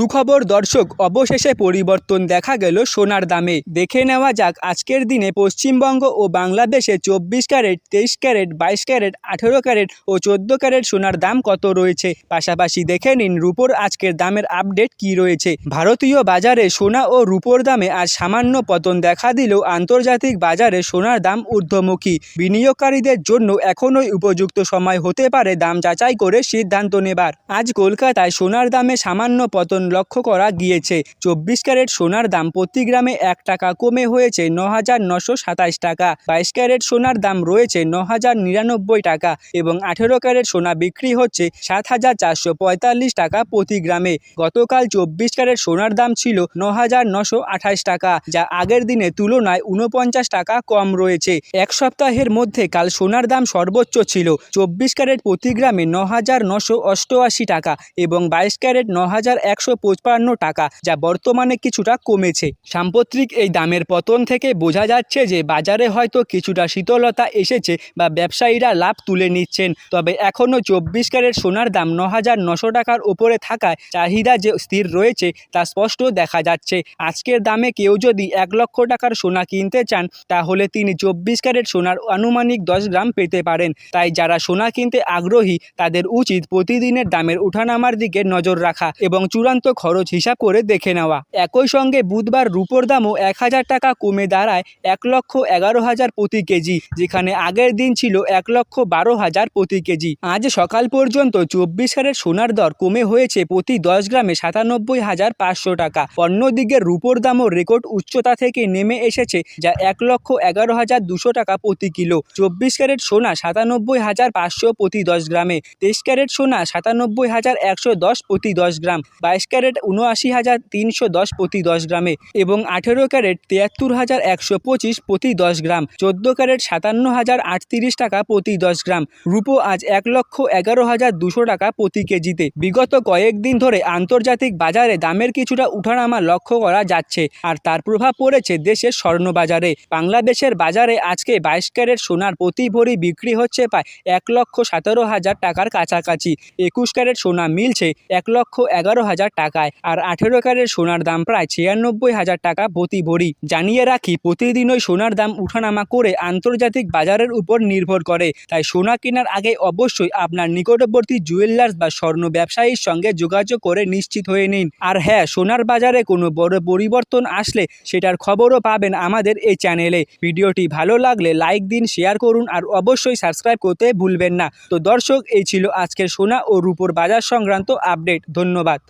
সুখবর দর্শক, অবশেষে পরিবর্তন দেখা গেল সোনার দামে। দেখে নেওয়া যাক আজকের দিনে পশ্চিমবঙ্গ ও বাংলাদেশে চব্বিশ ক্যারেট, তেইশ ক্যারেট, বাইশ ক্যারেট, আঠেরো ক্যারেট ও চোদ্দ ক্যারেট সোনার দাম কত রয়েছে? পাশাপাশি দেখে নিন রুপোর আজকের দামের আপডেট কি রয়েছে। ভারতীয় বাজারে সোনা ও রুপোর দামে আজ সামান্য পতন দেখা দিলেও আন্তর্জাতিক বাজারে সোনার দাম ঊর্ধ্বমুখী। বিনিয়োগকারীদের জন্য এখনই উপযুক্ত সময় হতে পারে দাম যাচাই করে সিদ্ধান্ত নেবার। আজ কলকাতায় সোনার দামে সামান্য পতন লক্ষ্য করা গিয়েছে। চব্বিশ ক্যারেট সোনার দাম প্রতি গ্রামে এক টাকা, কমে হয়েছে ন হাজার নশো সাতাশ টাকা। বাইশ ক্যারেট সোনার দাম রয়েছে ন হাজার নিরানব্বই টাকা এবং আঠেরো ক্যারেট সোনা বিক্রি হচ্ছে সাত হাজার চারশো পঁয়তাল্লিশ টাকা প্রতি গ্রামে। গতকাল চব্বিশ ক্যারেট সোনার দাম ছিল ন হাজার নশো আঠাশ টাকা, যা আগের দিনের তুলনায় উনপঞ্চাশ টাকা কম রয়েছে। এক সপ্তাহের মধ্যে কাল সোনার দাম সর্বোচ্চ ছিল চব্বিশ ক্যারেট প্রতি গ্রামে ন হাজার নশো অষ্টআশি টাকা এবং বাইশ ক্যারেট ন হাজার একশো পঁচপান্ন টাকা, যা বর্তমানে কিছুটা কমেছে। সাম্প্রতিক এই দামের পতন থেকে বোঝা যাচ্ছে যে বাজারে হয়তো কিছুটা শীতলতা এসেছে বা ব্যবসায়ীরা লাভ তুলে নিচ্ছেন। তবে এখনও চব্বিশ ক্যারেট সোনার দাম ন হাজার নশো টাকার ওপরে থাকায় চাহিদা যে স্থির রয়েছে তা স্পষ্ট দেখা যাচ্ছে। আজকের দামে কেউ যদি এক লক্ষ টাকার সোনা কিনতে চান, তাহলে তিনি চব্বিশ ক্যারেট সোনার আনুমানিক দশ গ্রাম পেতে পারেন। তাই যারা সোনা কিনতে আগ্রহী, তাদের উচিত প্রতিদিনের দামের উঠানামার দিকে নজর রাখা এবং চূড়ান্ত খরচ হিসাব করে দেখে নেওয়া। একই সঙ্গে বুধবার রুপোর দামও এক হাজার টাকা কমে দাঁড়ায় এক লক্ষ এগারো হাজার প্রতি কেজি, যেখানে আগের দিন ছিল এক লক্ষ বারো হাজার প্রতি কেজি। আজ সকাল পর্যন্ত চব্বিশ হাজার সোনার দর কমে হয়েছে প্রতি দশ গ্রামে সাতানব্বই হাজার পাঁচশো টাকা। অন্যদিকে রুপোর দামও রেকর্ড উচ্চতা থেকে নেমে এসেছে, যা এক লক্ষ এগারো হাজার দুশো টাকা প্রতি কিলো। চব্বিশ ক্যারেট সোনা সাতানব্বই হাজার পাঁচশো প্রতি দশ গ্রামে, তেইশ ক্যারেট সোনা সাতানব্বই হাজার একশো দশ প্রতি দশ গ্রাম, বাইশ ক্যারেট উনআশি হাজার তিনশো দশ প্রতি দশ গ্রামে এবং আঠেরো ক্যারেট তিয়াত্তর হাজার একশো পঁচিশ প্রতি দশ গ্রাম। চোদ্দ ক্যারেট সাতান্ন হাজার আটত্রিশ টাকা প্রতি দশ গ্রাম। রূপো আজ এক লক্ষ এগারো হাজার দুশো টাকা প্রতি কেজিতে। বিগত কয়েকদিন ধরে আন্তর্জাতিক বাজারে দামের কিছুটা উঠানামা লক্ষ্য করা যাচ্ছে আর তার প্রভাব পড়েছে দেশের স্বর্ণ বাজারে বাংলাদেশের বাজারে আজকে বাইশ ক্যারেট সোনার প্রতি ভরি বিক্রি হচ্ছে প্রায় এক লক্ষ সতেরো হাজার টাকার কাছাকাছি। একুশ ক্যারেট সোনা মিলছে এক লক্ষ এগারো হাজার টাকায়। আর আঠেরো ক্যারেট সোনার দাম প্রায় ছিয়ানব্বই হাজার টাকা প্রতি ভরি। জানিয়ে রাখি প্রতিদিনই সোনার দাম উঠানামা করে আন্তর্জাতিক বাজারের উপর নির্ভর করে। তাই সোনা কেনার আগে অবশ্যই আপনার নিকটবর্তী জুয়েলার্স বা স্বর্ণ ব্যবসায়ীর সঙ্গে যোগাযোগ করে নিশ্চিত হয়ে নিন। আর হ্যাঁ সোনার বাজারে কোনো বড় পরিবর্তন আসলে সেটার খবরও পাবেন আমাদের এই চ্যানেলে। ভিডিওটি ভালো লাগলে লাইক দিন, শেয়ার করুন আর অবশ্যই সাবস্ক্রাইব করতে ভুলবেন না। তো দর্শক, এই ছিল আজকের সোনা ও রূপোর বাজার সংক্রান্ত আপডেট। ধন্যবাদ।